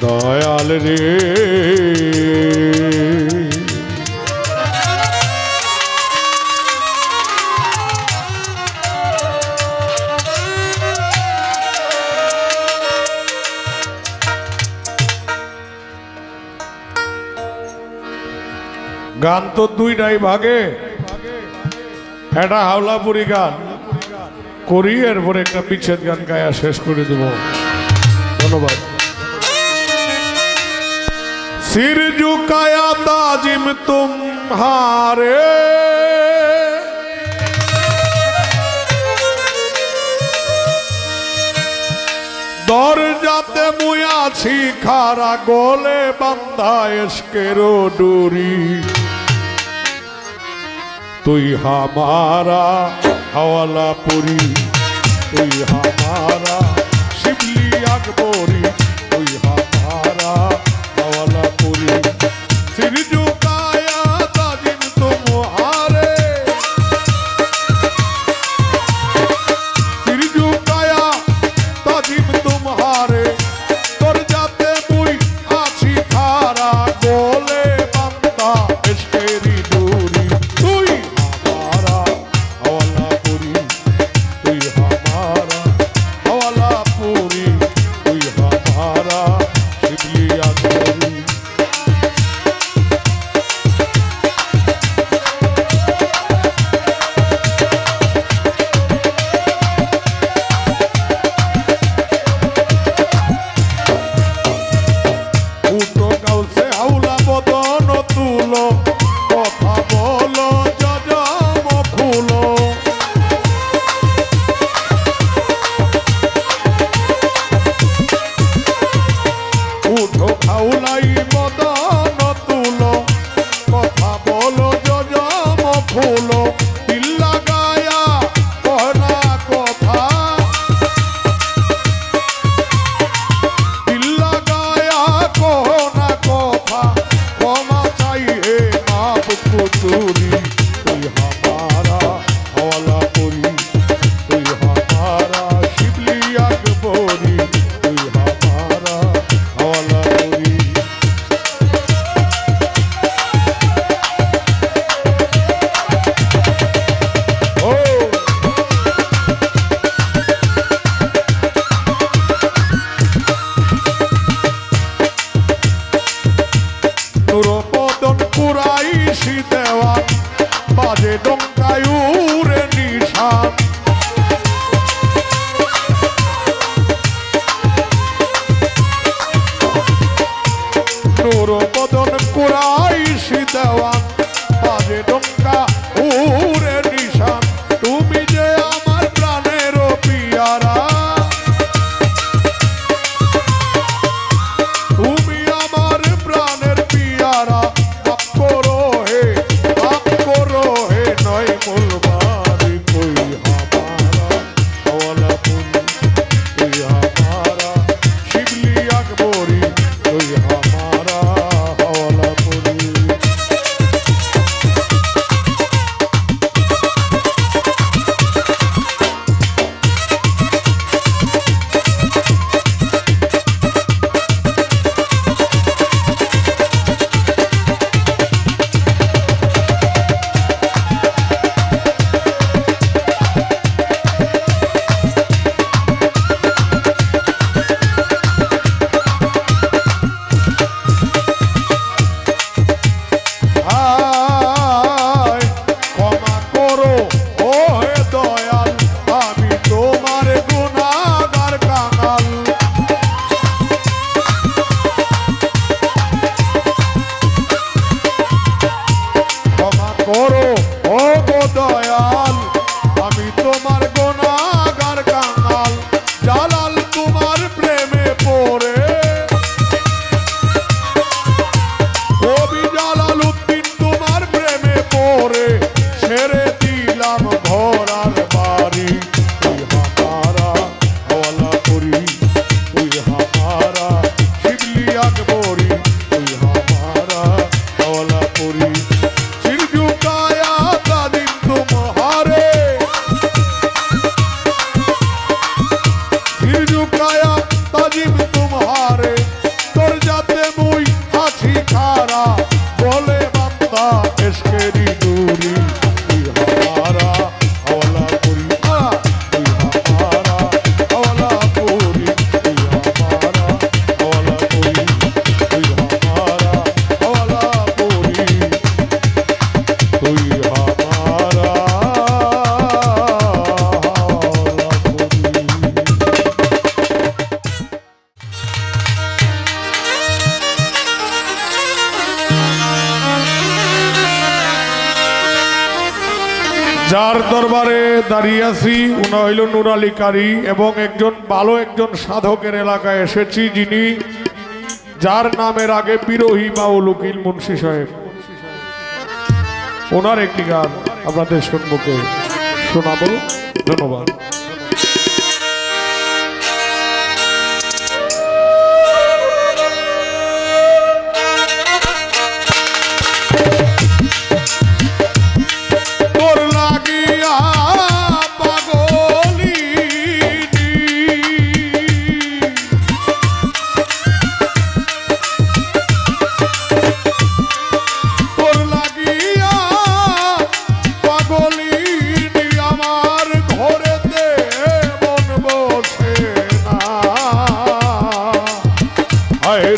দয়াল রে। গান তো দুই নাই ভাগে। একটা হাওলাপুরি গান। করি, এরপরে একটা বিচ্ছেদ গান গায়া শেষ করে দেব। ধন্যবাদ। सिर झुकाया ताजिम तुम्हारे দর যাতে মুই আছি খারা গোলে বান্দা এসকেরো ডুরি তুই হামারা হাওয়ালা পুরি তুই হামারা শিবলি আকবরি দাঁড়িয়ে আছি। উনি হইল নুরালি কারি এবং একজন ভালো একজন সাধকের এলাকায় এসেছি যিনি, যার নামের আগে বিরোহী বাউল উকিল মুন্সি সাহেব। ওনার একটি গান আপনাদের সম্মুখে শোনাবো। ধন্যবাদ।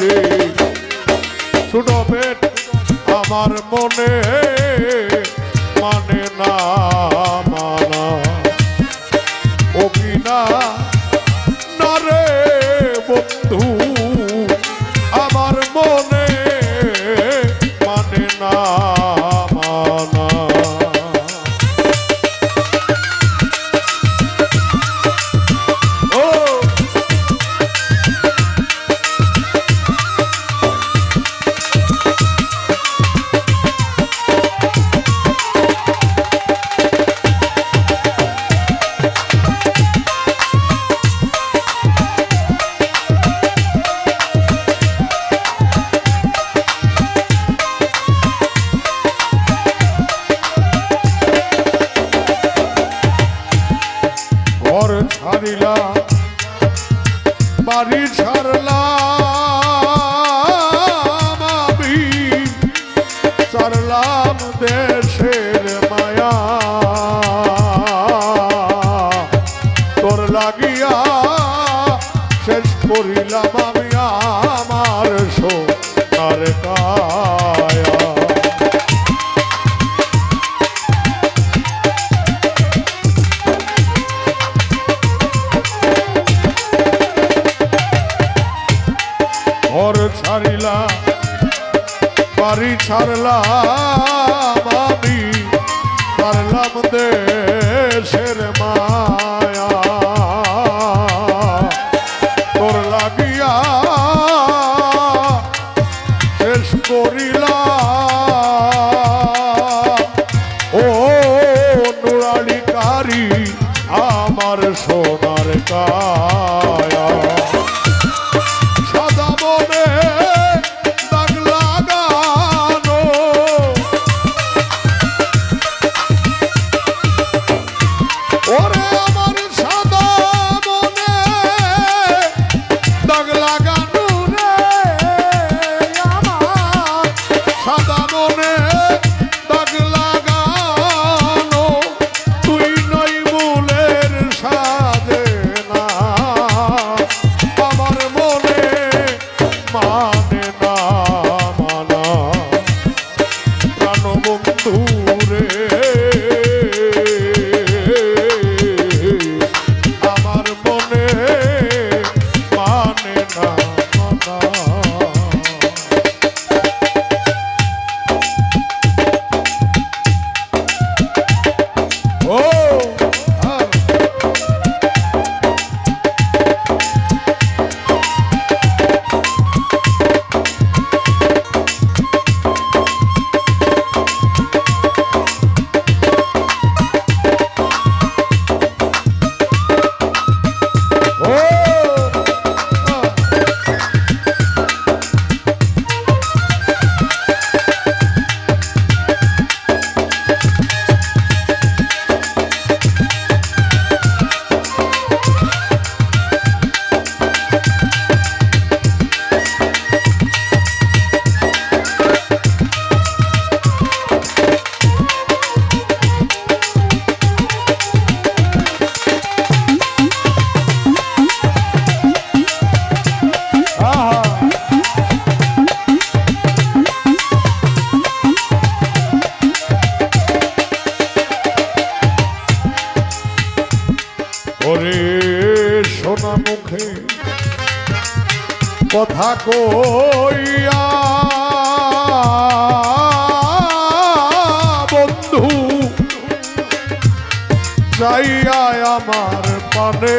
রে। ছোট পেট আমার মনে করিলাম আমি আমার সোনার কায়া আমার মুখে। কথা কইয়া বন্ধু যাইয়া আমার পানে।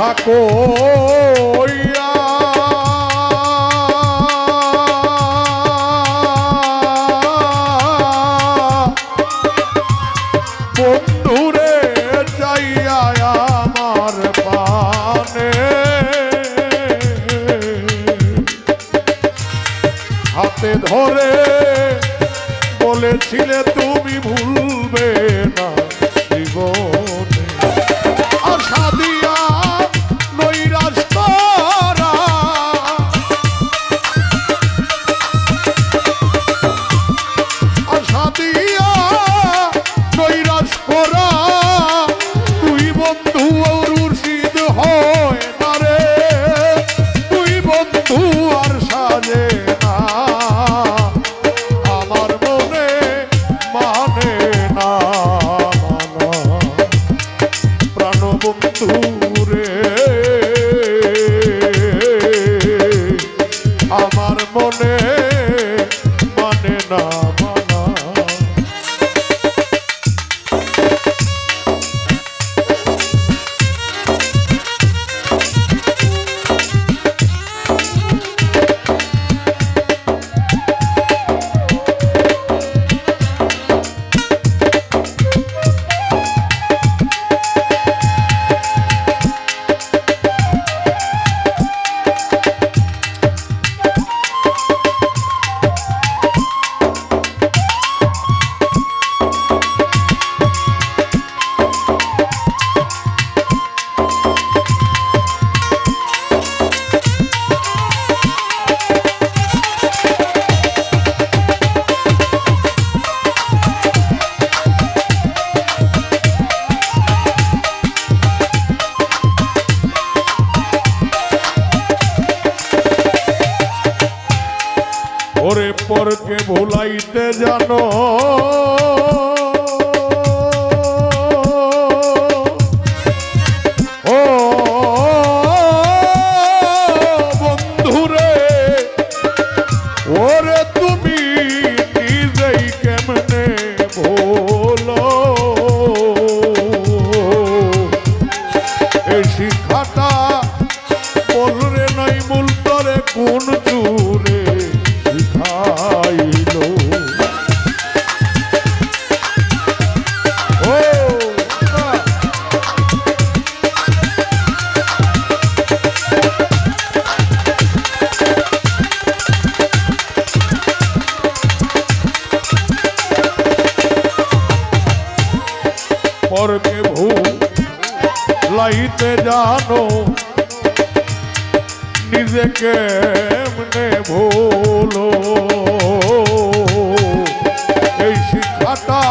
থাকো আমার হাতে ধরে বলেছিলে তুমি ভুলবে না। জানো পরকে ভূ লাইতে জানো নিজেকে মনে ভুলো। এই শিক্ষাটা